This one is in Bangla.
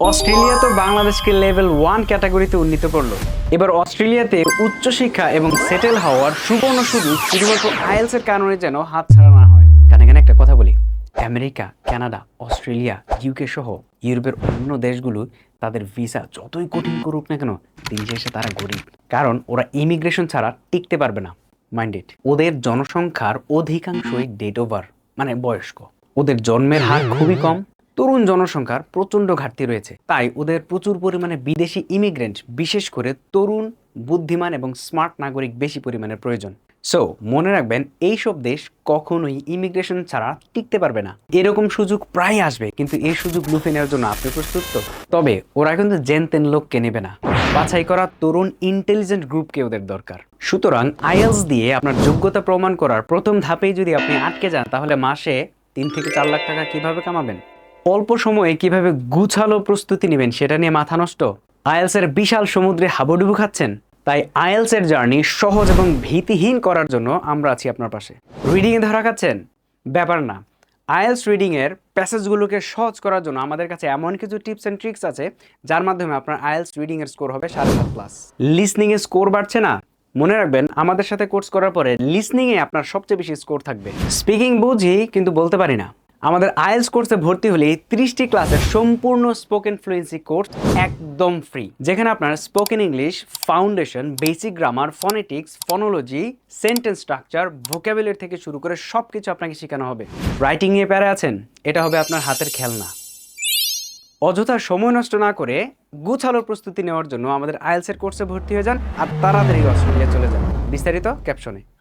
অস্ট্রেলিয়া তো বাংলাদেশকে লেভেল ওয়ান ক্যাটাগরিতে উন্নীত করল। এবার অস্ট্রেলিয়াতে উচ্চশিক্ষা এবং সেটেল হওয়ার সুবর্ণ সুযোগ শুধুমাত্র আইএলস এর কারণে যেন হাত ছাড়া না হয়। কেন কেন একটা কথা বলি, আমেরিকা, কানাডা, অস্ট্রেলিয়া ইউকে সহ ইউরোপের অন্য দেশগুলো তাদের ভিসা যতই কঠিন করুক না কেন, দিন শেষে তারা গরিব। কারণ ওরা ইমিগ্রেশন ছাড়া টিকতে পারবে না। মাইন্ডেড ওদের জনসংখ্যার অধিকাংশই ডেট ওভার মানে বয়স্ক। ওদের জন্মের হার খুবই কম। তরুণ জনসংখ্যার প্রচণ্ড ঘাটতি রয়েছে। তাই ওদের প্রচুর পরিমাণে বিদেশি ইমিগ্রেন্ট বিশেষ করে তরুণ, বুদ্ধিমান এবং স্মার্ট নাগরিক বেশি পরিমাণে প্রয়োজন। সো মনে রাখবেন, এইসব দেশ কখনোই ইমিগ্রেশন ছাড়া টিকতে পারবে না। এরকম সুযোগ প্রায় আসবে, কিন্তু এই সুযোগ লুফে নেওয়ার জন্য আপনি প্রস্তুত তো? তবে ওরা কিন্তু জেন তেন লোককে নেবে না। বাছাই করা তরুণ ইন্টেলিজেন্ট গ্রুপকে ওদের দরকার। সুতরাং আইএলস দিয়ে আপনার যোগ্যতা প্রমাণ করার প্রথম ধাপেই যদি আপনি আটকে যান, তাহলে মাসে তিন থেকে চার লাখ টাকা কীভাবে কামাবেন? অল্প সময়ে কীভাবে গুছালো প্রস্তুতি নেবেন সেটা নিয়ে মাথা নষ্ট? আইএলস এর বিশাল সমুদ্রে হাবুডুবু খাচ্ছেন। তাই আইএলস এর জার্নি সহজ এবং ভীতিহীন করার জন্য আমরা আছি আপনার পাশে। রিডিং এ ধরা খাচ্ছেন? ব্যাপার না। আয়েলস রিডিং এর প্যাসেজগুলোকে সহজ করার জন্য আমাদের কাছে এমন কিছু টিপস এন্ড ট্রিক্স আছে, যার মাধ্যমে আপনার আইএলস রিডিং এর স্কোর হবে সাড়ে সাত প্লাস লিসনিং এর স্কোর বাড়ছে না? মনে রাখবেন, আমাদের সাথে কোর্স করার পরে লিসনিং এ আপনার সবচেয়ে বেশি স্কোর থাকবে। স্পিকিং বুঝি, কিন্তু বলতে পারি না। আমাদের আইএলস কোর্সে ভর্তি হলে ত্রিশটি ক্লাসের সম্পূর্ণ স্পোকেন ফ্লুয়েন্সি কোর্স একদম ফ্রি যেখানে আপনার spoken English foundation basic grammar phonetics phonology sentence structure vocabulary থেকে শুরু করে সব কিছু আপনাকে শেখানো হবে। রাইটিং নিয়ে প্যারা আছেন? এটা হবে আপনার হাতের খেলনা। অযথা সময় নষ্ট না করে গুছালোর প্রস্তুতি নেওয়ার জন্য আমাদের আইএলসের কোর্সে ভর্তি হয়ে যান আর তাড়াতাড়ি অস্ট্রেলিয়া চলে যান। বিস্তারিত ক্যাপশনে